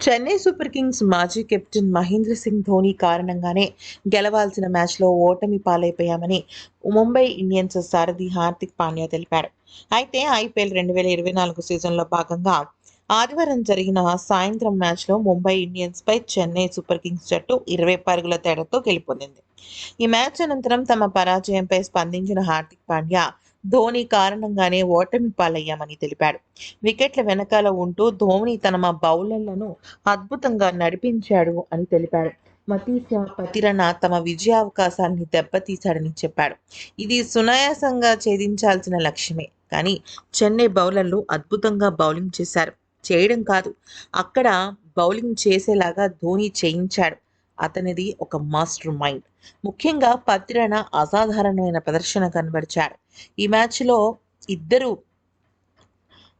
Chennai super Kings మాజీ captain Mahendra Singh Dhoni కారణంగానే గెలవాల్సిన మ్యాచ్లో ఓటమి పాలైపోయామని ముంబై ఇండియన్స్ సారథి హార్దిక్ పాండ్యా తెలిపాడు అయితే ఐపీఎల్ రెండు వేల ఇరవై నాలుగు సీజన్లో భాగంగా ఆదివారం జరిగిన సాయంత్రం మ్యాచ్లో ముంబై ఇండియన్స్పై చెన్నై సూపర్ కింగ్స్ జట్టు ఇరవై పరుగుల తేడాతో గెలుపొందింది. ఈ మ్యాచ్ అనంతరం తమ పరాజయంపై స్పందించిన హార్దిక్ పాండ్యా ధోని కారణంగానే ఓటమి పాలయ్యామని తెలిపాడు. వికెట్ల వెనకాల ఉంటూ ధోని తన మా బౌలర్లను అద్భుతంగా నడిపించాడు అని తెలిపాడు. మతీస పతిరణ తమ విజయావకాశాన్ని దెబ్బతీశాడని చెప్పాడు. ఇది సునాయాసంగా ఛేదించాల్సిన లక్ష్యమే. కానీ చెన్నై బౌలర్లు అద్భుతంగా బౌలింగ్ చేశారు. చేయడం కాదు. అక్కడ బౌలింగ్ చేసేలాగా ధోని చేయించాడు. అతనిది ఒక మాస్టర్ మైండ్. ముఖ్యంగా పత్రిన అసాధారణమైన ప్రదర్శన కనబరిచాడు. ఈ మ్యాచ్లో ఇద్దరు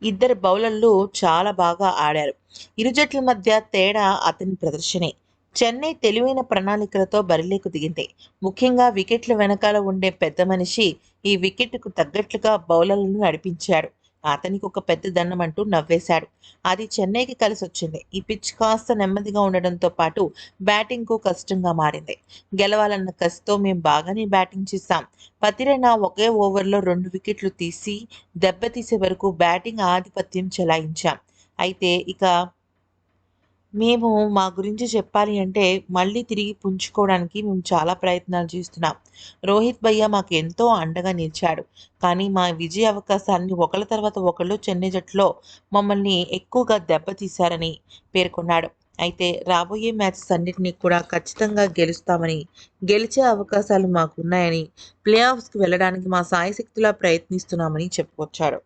ఇద్దరు బౌలర్లు చాలా బాగా ఆడారు. ఇరు జట్ల మధ్య తేడా అతని ప్రదర్శనే. చెన్నై తెలివైన ప్రణాళికలతో బరిలేకు దిగింది. ముఖ్యంగా వికెట్ల వెనకాల ఉండే పెద్ద మనిషి ఈ వికెట్కు తగ్గట్లుగా బౌలర్లను నడిపించాడు. అతనికి ఒక పెద్ద దండం అంటూ నవ్వేశాడు. అది చెన్నైకి కలిసి వచ్చింది ఈ పిచ్ కాస్త నెమ్మదిగా ఉండడంతో పాటు బ్యాటింగ్కు కష్టంగా మారింది. గెలవాలన్న కసితో మేము బాగానే బ్యాటింగ్ చేశాం. పతిరైనా ఒకే ఓవర్లో రెండు వికెట్లు తీసి దెబ్బతీసే వరకు బ్యాటింగ్ ఆధిపత్యం చెలాయించాం. అయితే ఇక మేము మా గురించి చెప్పాలి అంటే మళ్ళీ తిరిగి పుంజుకోవడానికి మేము చాలా ప్రయత్నాలు చేస్తున్నాం. రోహిత్ భయ్య మాకు ఎంతో అండగా నిలిచాడు. కానీ మా విజయ అవకాశాన్ని ఒకళ్ళ తర్వాత ఒకళ్ళు చెన్నై జట్టులో మమ్మల్ని ఎక్కువగా దెబ్బతీశారని పేర్కొన్నాడు. అయితే రాబోయే మ్యాచెస్ అన్నింటినీ కూడా ఖచ్చితంగా గెలుస్తామని గెలిచే అవకాశాలు మాకున్నాయని ప్లే ఆఫ్స్కి వెళ్ళడానికి మా సాయశక్తిలా ప్రయత్నిస్తున్నామని చెప్పుకొచ్చాడు